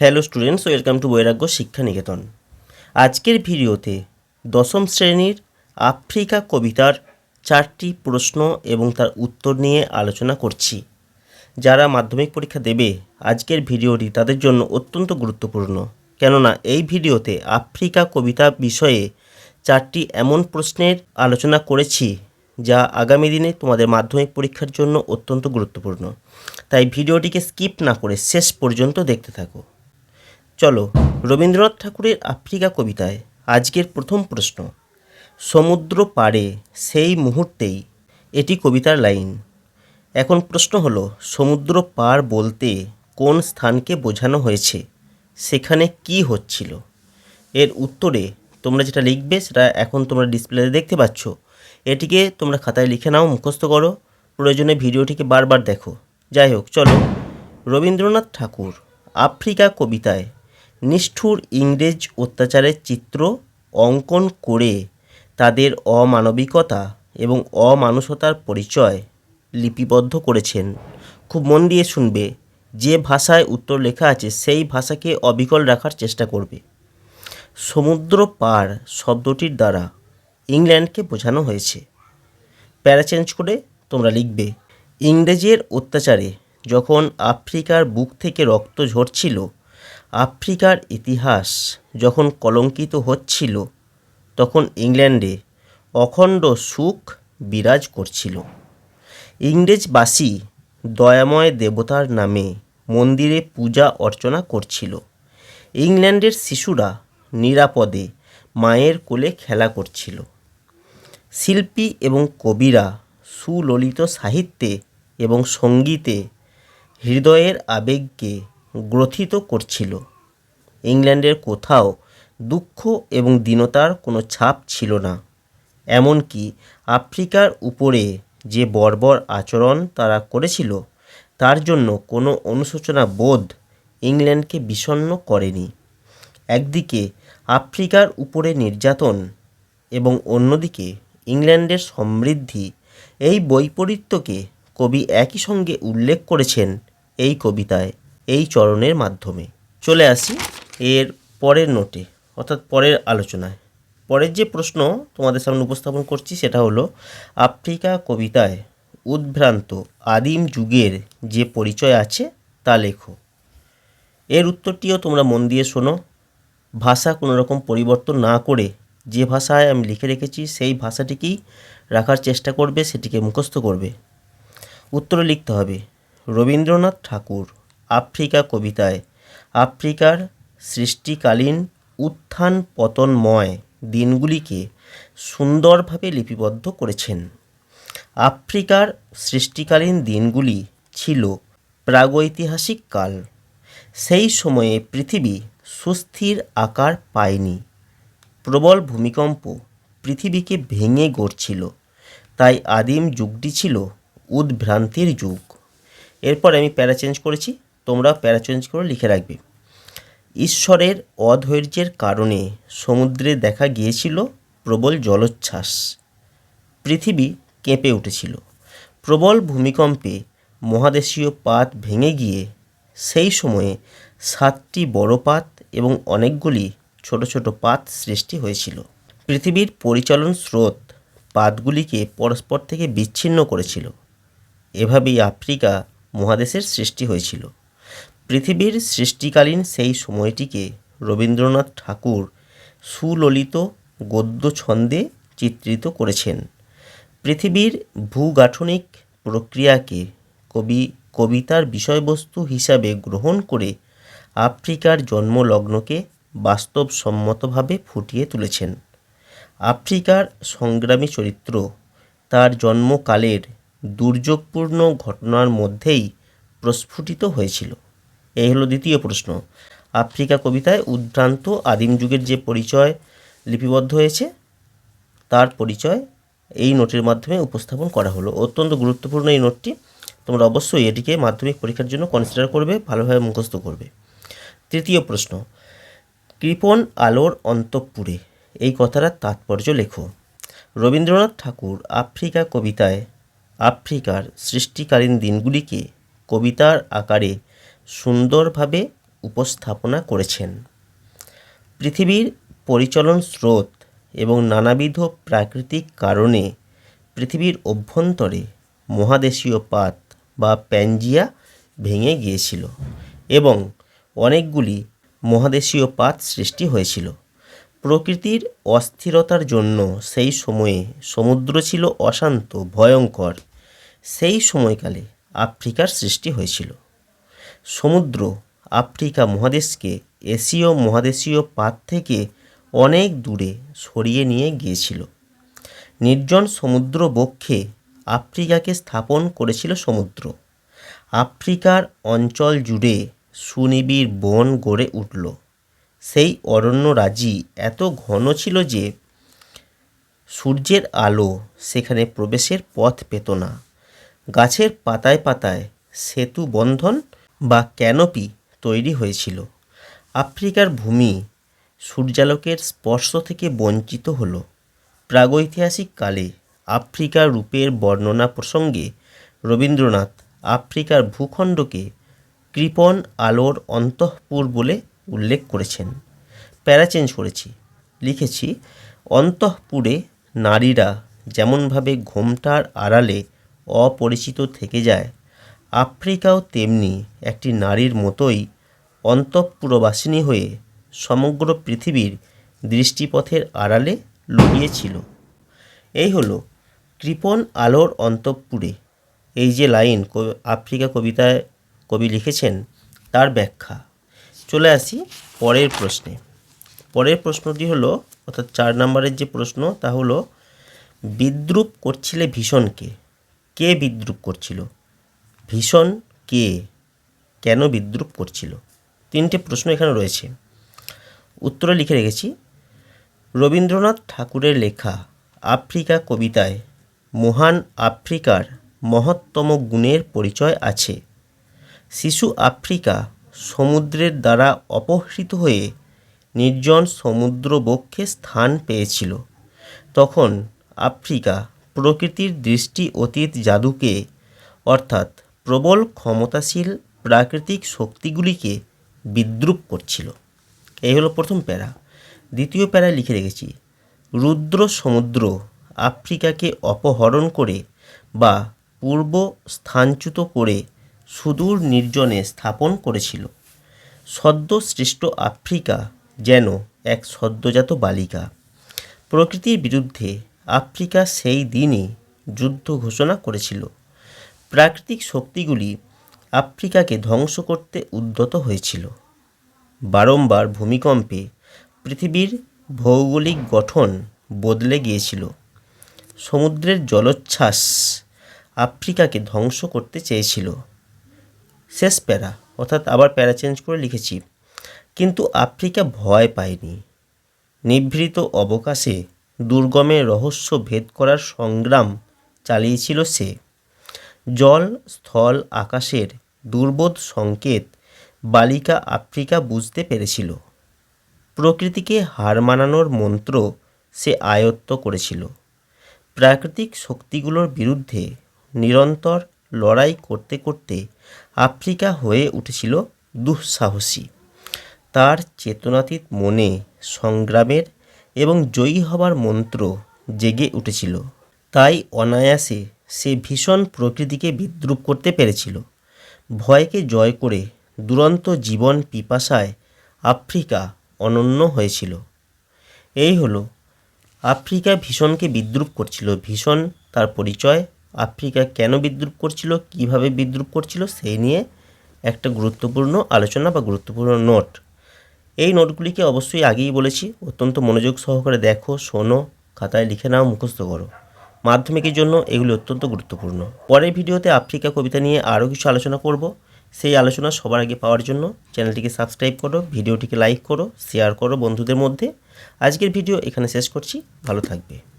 Hello students welcome to বৈরাগ্য শিক্ষা নিকেতন আজকের ভিডিওতে দশম শ্রেণির আফ্রিকা কবিতার চারটি প্রশ্ন এবং তার উত্তর নিয়ে আলোচনা করছি। যারা মাধ্যমিক পরীক্ষা দেবে, আজকের ভিডিওটি তাদের জন্য অত্যন্ত গুরুত্বপূর্ণ। কেননা এই ভিডিওতে আফ্রিকা কবিতা বিষয়ে চারটি এমন প্রশ্নের আলোচনা করেছি, যা আগামী দিনে তোমাদের মাধ্যমিক পরীক্ষার জন্য অত্যন্ত গুরুত্বপূর্ণ। তাই ভিডিওটিকে স্কিপ না করে শেষ পর্যন্ত দেখতে থাকো। চলো রবীন্দ্রনাথ ঠাকুরের আফ্রিকা কবিতায় আজকের প্রথম প্রশ্ন। সমুদ্র পাড়ে সেই মুহূর্তেই এটি কবিতার লাইন। এখন প্রশ্ন হলো, সমুদ্র পার বলতে কোন স্থানকে বোঝানো হয়েছে? সেখানে কি হচ্ছিল? এর উত্তরে তোমরা যেটা লিখবে, সেটা এখন তোমরা ডিসপ্লেতে দেখতে পাচ্ছ। এটিকে তোমরা খাতায় লিখে নাও, মুখস্থ করো। প্রয়োজনে ভিডিওটিকে বারবার দেখো। যাই হোক, চলো। রবীন্দ্রনাথ ঠাকুর আফ্রিকা কবিতায় নিষ্ঠুর ইংরেজ অত্যাচারের চিত্র অঙ্কন করে তাদের অমানবিকতা এবং অমানুষতার পরিচয় লিপিবদ্ধ করেছেন। খুব মন দিয়ে শুনবে, যে ভাষায় উত্তর লেখা আছে সেই ভাষাকে অবিকল রাখার চেষ্টা করবে। সমুদ্র পার শব্দটির দ্বারা ইংল্যান্ডকে বোঝানো হয়েছে। প্যারা চেঞ্জ করে তোমরা লিখবে, ইংরেজের অত্যাচারে যখন আফ্রিকার বুক থেকে রক্ত ঝরছিল আফ্রিকার ইতিহাস যখন কলঙ্কিত হচ্ছিল, তখন ইংল্যান্ডে অখণ্ড সুখ বিরাজ করছিল। ইংরেজবাসী দয়াময় দেবতার নামে মন্দিরে পূজা অর্চনা করছিল। ইংল্যান্ডের শিশুরা নিরাপদে মায়ের কোলে খেলা করছিল। শিল্পী এবং কবিরা সুললিত সাহিত্যে এবং সঙ্গীতে হৃদয়ের আবেগকে গ্রথিত করছিল। ইংল্যান্ডের কোথাও দুঃখ এবং দীনতার কোনো ছাপ ছিল না। এমনকি আফ্রিকার উপরে যে বর্বর আচরণ তারা করেছিল, তার জন্য কোনো অনুশোচনা বোধ ইংল্যান্ডকে বিষণ্ণ করেনি। একদিকে আফ্রিকার উপরে নির্যাতন এবং অন্যদিকে ইংল্যান্ডের সমৃদ্ধি, এই বৈপরীত্যকে কবি একই সঙ্গে উল্লেখ করেছেন এই কবিতায়। এই চরণের মাধ্যমে। চলে আসি এর পরের নোটে, অর্থাৎ পরের আলোচনায়। পরের যে প্রশ্ন তোমাদের সামনে উপস্থাপন করছি সেটা হলো, আফ্রিকা কবিতায় উদ্ভ্রান্ত আদিম যুগের যে পরিচয় আছে তা লেখো। এর উত্তরটিও তোমরা মন দিয়ে শোনো। ভাষা কোনো রকম পরিবর্তন না করে যে ভাষায় আমি লিখে রেখেছি সেই ভাষাটিকেই রাখার চেষ্টা করবে, সেটিকে মুখস্থ করবে। উত্তরে লিখতে হবে, রবীন্দ্রনাথ ঠাকুর। আফ্রিকা কবিতায়, আফ্রিকার সৃষ্টিকালীন উত্থান পতনময় দিনগুলিকে সুন্দরভাবে লিপিবদ্ধ করেছেন। আফ্রিকার সৃষ্টিকালীন দিনগুলি ছিল প্রাগৈতিহাসিক কাল। সেই সময়ে পৃথিবী সুস্থির আকার পায়নি। প্রবল ভূমিকম্প পৃথিবীকে ভেঙে গড়ছিল। তাই আদিম যুগটি ছিল উদ্ভ্রান্তির যুগ। এরপর আমি প্যারা চেঞ্জ করেছি। তোমরা প্যারা চেঞ্জ করে লিখে রাখবে। ঈশ্বরের অধৈর্যের কারণে সমুদ্রে দেখা গিয়েছিল প্রবল জলোচ্ছ্বাস। পৃথিবী কেঁপে উঠেছিল। প্রবল ভূমিকম্পে মহাদেশীয় পাত ভেঙে গিয়ে সেই সময়ে সাতটি বড় পাত এবং অনেকগুলি ছোট ছোট পাত সৃষ্টি হয়েছিল। পৃথিবীর পরিচালন স্রোত পাতগুলিকে পরস্পর থেকে বিচ্ছিন্ন করেছিল। এভাবেই আফ্রিকা মহাদেশের সৃষ্টি হয়েছিল। পৃথিবীর সৃষ্টিকালীন সেই সময়টিকে রবীন্দ্রনাথ ঠাকুর সুললিত গদ্য ছন্দে চিত্রিত করেছেন। পৃথিবীর ভূগাঠনিক প্রক্রিয়াকে কবি, কবিতার বিষয়বস্তু হিসাবে গ্রহণ করে আফ্রিকার জন্মলগ্নকে বাস্তবসম্মতভাবে ফুটিয়ে তুলেছেন। আফ্রিকার সংগ্রামী চরিত্র তার জন্মকালের দুর্যোগপূর্ণ ঘটনার মধ্যেই প্রস্ফুটিত হয়েছিল। এই হলো দ্বিতীয় প্রশ্ন। আফ্রিকা কবিতায় উদ্ভ্রান্ত আদিম যুগের যে পরিচয় লিপিবদ্ধ হয়েছে, তার পরিচয় এই নোটের মাধ্যমে উপস্থাপন করা হলো। অত্যন্ত গুরুত্বপূর্ণ এই নোটটি। তোমরা অবশ্যই এটিকে মাধ্যমিক পরীক্ষার জন্য কনসিডার করবে, ভালোভাবে মুখস্থ করবে। তৃতীয় প্রশ্ন কৃপণ আলোর অন্তঃপুরে এই কথাটার তাৎপর্য লেখো। রবীন্দ্রনাথ ঠাকুর আফ্রিকা কবিতায় আফ্রিকার সৃষ্টিকালীন দিনগুলিকে কবিতার আকারে সুন্দরভাবে উপস্থাপনা করেছেন। পৃথিবীর পরিচলন স্রোত এবং নানাবিধ প্রাকৃতিক কারণে পৃথিবীর অভ্যন্তরে মহাদেশীয় পাত বা প্যাঞ্জিয়া ভেঙে গিয়েছিল এবং অনেকগুলি মহাদেশীয় পাত সৃষ্টি হয়েছিল। প্রকৃতির অস্থিরতার জন্য সেই সময়ে সমুদ্র ছিল অশান্ত, ভয়ঙ্কর। সেই সময়কালে আফ্রিকার সৃষ্টি হয়েছিল। সমুদ্র, আফ্রিকা মহাদেশকে এশীয় মহাদেশীয় পাত থেকে অনেক দূরে সরিয়ে নিয়ে গিয়েছিল। নির্জন সমুদ্র বক্ষে আফ্রিকাকে স্থাপন করেছিল সমুদ্র। আফ্রিকার অঞ্চল জুড়ে সুনিবিড় বন গড়ে উঠল। সেই অরণ্যরাজি এত ঘন ছিল যে সূর্যের আলো সেখানে প্রবেশের পথ পেত না। গাছের পাতায় পাতায় সেতু বন্ধন বা ক্যানোপি তৈরি হয়েছিল। আফ্রিকার ভূমি সূর্যালোকের স্পর্শ থেকে বঞ্চিত হলো। প্রাগৈতিহাসিক কালে আফ্রিকার রূপের বর্ণনা প্রসঙ্গে রবীন্দ্রনাথ আফ্রিকার ভূখণ্ডকে কৃপণ আলোর অন্তঃপুর বলে উল্লেখ করেছেন। প্যারা চেঞ্জ করেছি, লিখেছি, অন্তঃপুরে নারীরা যেমনভাবে ঘোমটার আড়ালে অপরিচিত থেকে যায় আফ্রিকাও তেমনি একটি নারীর মতোই অন্তঃপুরবাসিনী হয়ে সমগ্র পৃথিবীর দৃষ্টিপথের আড়ালে লুকিয়েছিল এই হলো কৃপণ আলোর অন্তঃপুরে। এই যে লাইন আফ্রিকা কবিতায় কবি লিখেছেন, তার ব্যাখ্যা। চলে আসি পরের প্রশ্নে। পরের প্রশ্নটি হলো, অর্থাৎ চার নম্বরের যে প্রশ্ন, তা হলো, বিদ্রুপ করছিলে ভীষণকে? কে বিদ্রুপ করছিল? ভীষণ কে কেন বিদ্রুপ করছিল? তিনটে প্রশ্ন এখানে রয়েছে। উত্তরে লিখে রেখেছি, রবীন্দ্রনাথ ঠাকুরের লেখা আফ্রিকা কবিতায় মহান আফ্রিকার মহত্তম গুণের পরিচয় আছে। শিশু আফ্রিকা সমুদ্রের দ্বারা অপহৃত হয়ে নির্জন সমুদ্র বক্ষে স্থান পেয়েছিল। তখন আফ্রিকা প্রকৃতির দৃষ্টি অতীত জাদুকে, অর্থাৎ প্রবল ক্ষমতাশীল প্রাকৃতিক শক্তিগুলিকে বিদ্রুপ করছিল। এই হলো প্রথম প্যারা। দ্বিতীয় প্যারায় লিখে রেখেছি, রুদ্র সমুদ্র আফ্রিকাকে অপহরণ করে বা পূর্ব স্থানচ্যুত করে সুদূর নির্জনে স্থাপন করেছিল। সদ্য সৃষ্ট আফ্রিকা যেন এক সদ্যজাত বালিকা। প্রকৃতির বিরুদ্ধে আফ্রিকা সেই দিনই যুদ্ধ ঘোষণা করেছিল। প্রাকৃতিক শক্তিগুলি আফ্রিকাকে ধ্বংস করতে উদ্যত হয়েছিল। বারংবার ভূমিকম্পে পৃথিবীর ভৌগোলিক গঠন বদলে গিয়েছিল। সমুদ্রের জলোচ্ছ্বাস আফ্রিকাকে ধ্বংস করতে চেয়েছিল। শেষ প্যারা, অর্থাৎ আবার প্যারা চেঞ্জ করে লিখেছি। কিন্তু আফ্রিকা ভয় পায়নি। নিভৃত অবকাশে দুর্গমের রহস্য ভেদ করার সংগ্রাম চালিয়েছিল সে। জল, স্থল, আকাশের দুর্বোধ সংকেত বালিকা আফ্রিকা বুঝতে পেরেছিল। প্রকৃতিকে হার মানানোর মন্ত্র সে আয়ত্ত করেছিল। প্রাকৃতিক শক্তিগুলোর বিরুদ্ধে নিরন্তর লড়াই করতে করতে আফ্রিকা হয়ে উঠেছিল দুঃসাহসী। তার চেতনাতীত মনে সংগ্রামের এবং জয়ী হবার মন্ত্র জেগে উঠেছিল। তাই অনায়াসে সে ভীষণ প্রকৃতিকে বিদ্রুপ করতে পেরেছিল। ভয়কে জয় করে দুরন্ত জীবন পিপাসায় আফ্রিকা অনন্য হয়েছিল। এই হলো, আফ্রিকা ভীষণকে বিদ্রুপ করছিল। ভীষণ তার পরিচয়, আফ্রিকা কেন বিদ্রুপ করছিল, কীভাবে বিদ্রুপ করছিল সেই নিয়ে একটা গুরুত্বপূর্ণ আলোচনা বা গুরুত্বপূর্ণ নোট। এই নোটগুলিকে অবশ্যই আগেই বলেছি, অত্যন্ত মনোযোগ সহকারে দেখো, শোনো, খাতায় লিখে নাও, মুখস্থ করো। মাধ্যমিকের জন্য এগুলি অত্যন্ত গুরুত্বপূর্ণ। পরের ভিডিওতে আফ্রিকা কবিতা নিয়ে আরও কিছু আলোচনা করব। সেই আলোচনা সবার আগে পাওয়ার জন্য চ্যানেলটিকে সাবস্ক্রাইব করো, ভিডিওটিকে লাইক করো, শেয়ার করো বন্ধুদের মধ্যে। আজকের ভিডিও এখানে শেষ করছি। ভালো থাকবে।